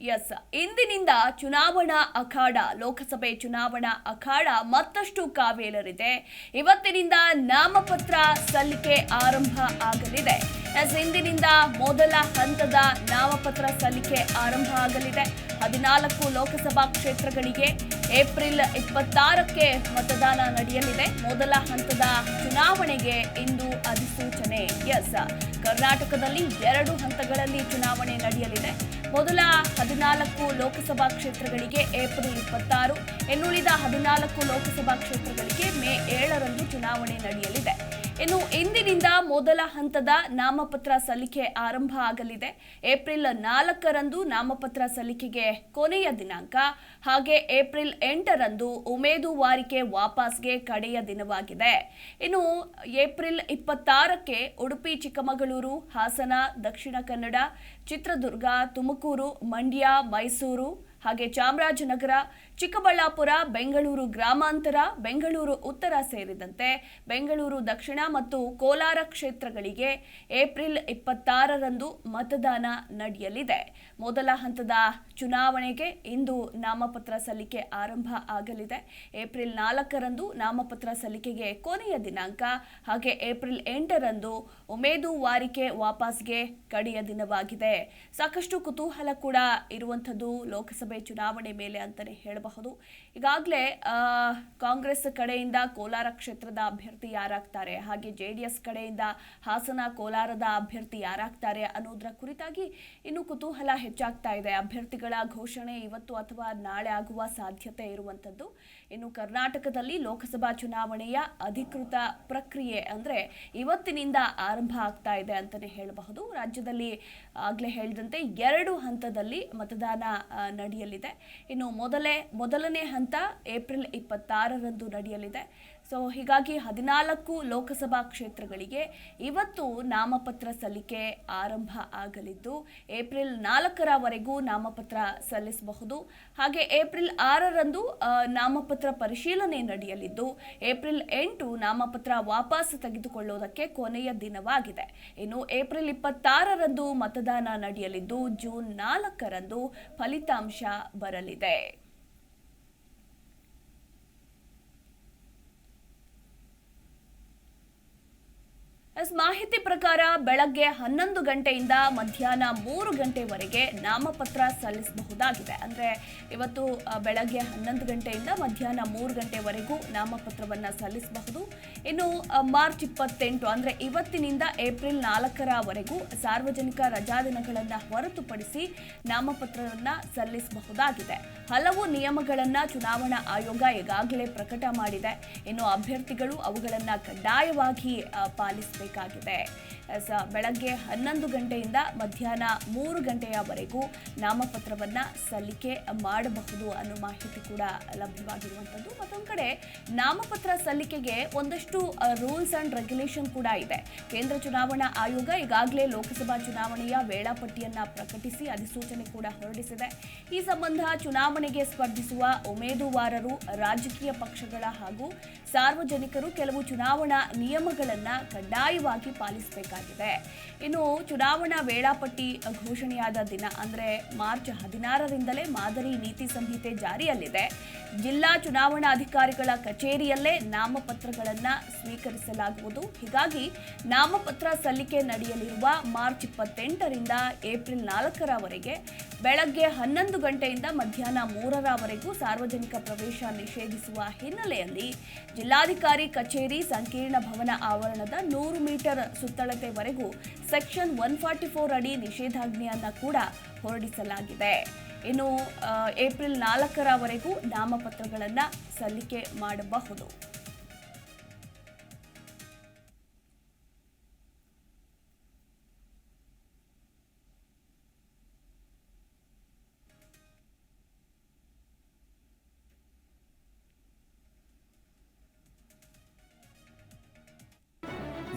S. ಇಂದಿನಿಂದ ಚುನಾವಣಾ ಅಖಾಡ, ಲೋಕಸಭೆ ಚುನಾವಣಾ ಅಖಾಡ ಮತ್ತಷ್ಟು ಕಾವೇಲರಿದೆ. ಇವತ್ತಿನಿಂದ ನಾಮಪತ್ರ ಸಲ್ಲಿಕೆ ಆರಂಭ ಆಗಲಿದೆ. ಎಸ್, ಇಂದಿನಿಂದ ಮೊದಲ ಹಂತದ ನಾಮಪತ್ರ ಸಲ್ಲಿಕೆ ಆರಂಭ ಆಗಲಿದೆ. ಹದಿನಾಲ್ಕು ಲೋಕಸಭಾ ಕ್ಷೇತ್ರಗಳಿಗೆ ಏಪ್ರಿಲ್ ಇಪ್ಪತ್ತಾರಕ್ಕೆ ಮತದಾನ ನಡೆಯಲಿದೆ. ಮೊದಲ ಹಂತದ ಚುನಾವಣೆಗೆ ಇಂದು ಅಧಿಸೂಚನೆ. ಎಸ್, ಕರ್ನಾಟಕದಲ್ಲಿ ಎರಡು ಹಂತಗಳಲ್ಲಿ ಚುನಾವಣೆ ನಡೆಯಲಿದೆ. ಮೊದಲ ಹದಿನಾಲ್ಕು ಲೋಕಸಭಾ ಕ್ಷೇತ್ರಗಳಿಗೆ ಏಪ್ರಿಲ್ ಇಪ್ಪತ್ತಾರು ಇನ್ನುಳಿದ ಹದಿನಾಲ್ಕು ಲೋಕಸಭಾ ಕ್ಷೇತ್ರಗಳಿಗೆ ಮೇ ಏಳರಂದು ಚುನಾವಣೆ ನಡೆಯಲಿದೆ. ಇನ್ನು ಇಂದಿನಿಂದ ಮೊದಲ ಹಂತದ ನಾಮಪತ್ರ ಸಲ್ಲಿಕೆ ಆರಂಭ ಆಗಲಿದೆ. ಏಪ್ರಿಲ್ ನಾಲ್ಕರಂದು ನಾಮಪತ್ರ ಸಲ್ಲಿಕೆಗೆ ಕೊನೆಯ ದಿನಾಂಕ. ಹಾಗೆ ಏಪ್ರಿಲ್ ಎಂಟರಂದು ಉಮೇದುವಾರಿಕೆ ವಾಪಸ್ಗೆ ಕಡೆಯ ದಿನವಾಗಿದೆ. ಇನ್ನು ಏಪ್ರಿಲ್ ಇಪ್ಪತ್ತಾರಕ್ಕೆ ಉಡುಪಿ, ಚಿಕ್ಕಮಗಳೂರು, ಹಾಸನ, ದಕ್ಷಿಣ ಕನ್ನಡ, ಚಿತ್ರದುರ್ಗ, ತುಮಕೂರು, ಮಂಡ್ಯ, ಮೈಸೂರು ಹಾಗೆ ಚಾಮರಾಜನಗರ, ಚಿಕ್ಕಬಳ್ಳಾಪುರ, ಬೆಂಗಳೂರು ಗ್ರಾಮಾಂತರ, ಬೆಂಗಳೂರು ಉತ್ತರ ಸೇರಿದಂತೆ ಬೆಂಗಳೂರು ದಕ್ಷಿಣ ಮತ್ತು ಕೋಲಾರ ಕ್ಷೇತ್ರಗಳಿಗೆ ಏಪ್ರಿಲ್ ಇಪ್ಪತ್ತಾರರಂದು ಮತದಾನ ನಡೆಯಲಿದೆ. ಮೊದಲ ಹಂತದ ಚುನಾವಣೆಗೆ ಇಂದು ನಾಮಪತ್ರ ಸಲ್ಲಿಕೆ ಆರಂಭ ಆಗಲಿದೆ. ಏಪ್ರಿಲ್ ನಾಲ್ಕರಂದು ನಾಮಪತ್ರ ಸಲ್ಲಿಕೆಗೆ ಕೊನೆಯ ದಿನಾಂಕ. ಹಾಗೆ ಏಪ್ರಿಲ್ ಎಂಟರಂದು ಉಮೇದುವಾರಿಕೆ ವಾಪಸ್ಗೆ ಕಡೆಯ ದಿನವಾಗಿದೆ. ಸಾಕಷ್ಟು ಕುತೂಹಲ ಕೂಡ ಇರುವಂಥದ್ದು ಲೋಕಸಭೆ ಚುನಾವಣೆ ಮೇಲೆ ಅಂತಲೇ ಹೇಳಬಹುದು. ಈಗಾಗಲೇ ಕಾಂಗ್ರೆಸ್ ಕಡೆಯಿಂದ ಕೋಲಾರ ಕ್ಷೇತ್ರದ ಅಭ್ಯರ್ಥಿ ಯಾರಾಗ್ತಾರೆ? ಹಾಗೆ ಜೆ ಕಡೆಯಿಂದ ಹಾಸನ ಕೋಲಾರದ ಅಭ್ಯರ್ಥಿ ಯಾರಾಗ್ತಾರೆ ಅನ್ನೋದರ ಕುರಿತಾಗಿ ಇನ್ನು ಕುತೂಹಲ ಹೆಚ್ಚಾಗ್ತಾ ಇದೆ. ಅಭ್ಯರ್ಥಿಗಳ ಘೋಷಣೆ ಇವತ್ತು ಅಥವಾ ನಾಳೆ ಆಗುವ ಸಾಧ್ಯತೆ ಇರುವಂಥದ್ದು. ಇನ್ನು ಕರ್ನಾಟಕದಲ್ಲಿ ಲೋಕಸಭಾ ಚುನಾವಣೆಯ ಅಧಿಕೃತ ಪ್ರಕ್ರಿಯೆ ಅಂದ್ರೆ ಇವತ್ತಿನಿಂದ ಆರಂಭ ಆಗ್ತಾ ಇದೆ ಅಂತಲೇ ಹೇಳಬಹುದು. ರಾಜ್ಯದಲ್ಲಿ ಆಗ್ಲೇ ಹೇಳಿದಂತೆ ಎರಡು ಹಂತದಲ್ಲಿ ಮತದಾನ ಆ, ನಡೆಯಲಿದೆ. ಇನ್ನು ಮೊದಲೇ ಮೊದಲನೇ ಹಂತ ಏಪ್ರಿಲ್ ಇಪ್ಪತ್ತಾರರಂದು ನಡೆಯಲಿದೆ. ಸೊ ಹೀಗಾಗಿ ಹದಿನಾಲ್ಕು ಲೋಕಸಭಾ ಕ್ಷೇತ್ರಗಳಿಗೆ ಇವತ್ತು ನಾಮಪತ್ರ ಸಲ್ಲಿಕೆ ಆರಂಭ ಆಗಲಿದ್ದು ಏಪ್ರಿಲ್ ನಾಲ್ಕರವರೆಗೂ ನಾಮಪತ್ರ ಸಲ್ಲಿಸಬಹುದು. ಹಾಗೆ ಏಪ್ರಿಲ್ ಆರರಂದು ನಾಮಪತ್ರ ಪರಿಶೀಲನೆ ನಡೆಯಲಿದ್ದು ಏಪ್ರಿಲ್ ಎಂಟು ನಾಮಪತ್ರ ವಾಪಸ್ ತೆಗೆದುಕೊಳ್ಳುವುದಕ್ಕೆ ಕೊನೆಯ ದಿನವಾಗಿದೆ. ಇನ್ನು ಏಪ್ರಿಲ್ ಇಪ್ಪತ್ತಾರರಂದು ಮತದಾನ ನಡೆಯಲಿದ್ದು ಜೂನ್ ನಾಲ್ಕರಂದು ಫಲಿತಾಂಶ ಬರಲಿದೆ. ಎಸ್, ಮಾಹಿತಿ ಪ್ರಕಾರ ಬೆಳಗ್ಗೆ ಹನ್ನೊಂದು ಗಂಟೆಯಿಂದ ಮಧ್ಯಾಹ್ನ ಮೂರು ಗಂಟೆವರೆಗೆ ನಾಮಪತ್ರ ಸಲ್ಲಿಸಬಹುದಾಗಿದೆ. ಅಂದರೆ ಇವತ್ತು ಬೆಳಗ್ಗೆ ಹನ್ನೊಂದು ಗಂಟೆಯಿಂದ ಮಧ್ಯಾಹ್ನ ಮೂರು ಗಂಟೆವರೆಗೂ ನಾಮಪತ್ರವನ್ನು ಸಲ್ಲಿಸಬಹುದು. ಇನ್ನು ಮಾರ್ಚ್ ಇಪ್ಪತ್ತೆಂಟು, ಅಂದರೆ ಇವತ್ತಿನಿಂದ ಏಪ್ರಿಲ್ ನಾಲ್ಕರವರೆಗೂ ಸಾರ್ವಜನಿಕ ರಜಾದಿನಗಳನ್ನು ಹೊರತುಪಡಿಸಿ ನಾಮಪತ್ರವನ್ನು ಸಲ್ಲಿಸಬಹುದಾಗಿದೆ. ಹಲವು ನಿಯಮಗಳನ್ನು ಚುನಾವಣಾ ಆಯೋಗ ಈಗಾಗಲೇ ಪ್ರಕಟ ಮಾಡಿದೆ. ಇನ್ನು, ಅಭ್ಯರ್ಥಿಗಳು ಅವುಗಳನ್ನು ಕಡ್ಡಾಯವಾಗಿ ಆ, ಪಾಲಿಸಬೇಕಾಗಿದೆ ಎಸ್, ಬೆಳಗ್ಗೆ ಹನ್ನೊಂದು ಗಂಟೆಯಿಂದ ಮಧ್ಯಾಹ್ನ ಮೂರು ಗಂಟೆಯವರೆಗೂ ನಾಮಪತ್ರವನ್ನ ಸಲ್ಲಿಕೆ ಮಾಡಬಹುದು ಅನ್ನೋ ಮಾಹಿತಿ ಕೂಡ ಲಭ್ಯವಾಗಿರುವಂಥದ್ದು. ಮತ್ತೊಂದು ಕಡೆ ನಾಮಪತ್ರ ಸಲ್ಲಿಕೆಗೆ ಒಂದಷ್ಟು ರೂಲ್ಸ್ ಆ್ಯಂಡ್ ರೆಗ್ಯುಲೇಷನ್ ಕೂಡ ಇದೆ. ಕೇಂದ್ರ ಚುನಾವಣಾ ಆಯೋಗ ಈಗಾಗಲೇ ಲೋಕಸಭಾ ಚುನಾವಣೆಯ ವೇಳಾಪಟ್ಟಿಯನ್ನು ಪ್ರಕಟಿಸಿ ಅಧಿಸೂಚನೆ ಕೂಡ ಹೊರಡಿಸಿದೆ. ಈ ಸಂಬಂಧ ಚುನಾವಣೆಗೆ ಸ್ಪರ್ಧಿಸುವ ಉಮೇದುವಾರರು ರಾಜಕೀಯ ಪಕ್ಷಗಳ ಹಾಗೂ ಸಾರ್ವಜನಿಕರು ಕೆಲವು ಚುನಾವಣಾ ನಿಯಮಗಳನ್ನು ಕಡ್ಡಾಯವಾಗಿ ಪಾಲಿಸಬೇಕಾಗಿದೆ. ಇನ್ನು ಚುನಾವಣಾ ವೇಳಾಪಟ್ಟಿ ಘೋಷಣೆಯಾದ ದಿನ ಅಂದ್ರೆ ಮಾರ್ಚ್ ಹದಿನಾರರಿಂದಲೇ ಮಾದರಿ ನೀತಿ ಸಂಹಿತೆ ಜಾರಿಯಲ್ಲಿದೆ. ಜಿಲ್ಲಾ ಚುನಾವಣಾಧಿಕಾರಿಗಳ ಕಚೇರಿಯಲ್ಲೇ ನಾಮಪತ್ರಗಳನ್ನು ಸ್ವೀಕರಿಸಲಾಗುವುದು. ಹೀಗಾಗಿ ನಾಮಪತ್ರ ಸಲ್ಲಿಕೆ ನಡೆಯಲಿರುವ ಮಾರ್ಚ್ ಇಪ್ಪತ್ತೆಂಟರಿಂದ ಏಪ್ರಿಲ್ ನಾಲ್ಕರವರೆಗೆ, ಬೆಳಗ್ಗೆ ಹನ್ನೊಂದು ಗಂಟೆಯಿಂದ ಮಧ್ಯಾಹ್ನ ಮೂರರವರೆಗೂ ಸಾರ್ವಜನಿಕ ಪ್ರವೇಶ ನಿಷೇಧಿಸುವ ಹಿನ್ನೆಲೆಯಲ್ಲಿ ಜಿಲ್ಲಾಧಿಕಾರಿ ಕಚೇರಿ ಸಂಕೀರ್ಣ ಭವನ ಆವರಣದ ನೂರು ಮೀಟರ್ ಸುತ್ತಳತೆವರೆಗೂ ಸೆಕ್ಷನ್ ಒನ್ ಫಾರ್ಟಿ ಫೋರ್ ಅಡಿ ನಿಷೇಧಾಜ್ಞೆಯನ್ನು ಕೂಡ ಹೊರಡಿಸಲಾಗಿದೆ. ಇನ್ನು ಏಪ್ರಿಲ್ ನಾಲ್ಕರವರೆಗೂ ನಾಮಪತ್ರಗಳನ್ನು ಸಲ್ಲಿಕೆ ಮಾಡಬಹುದು.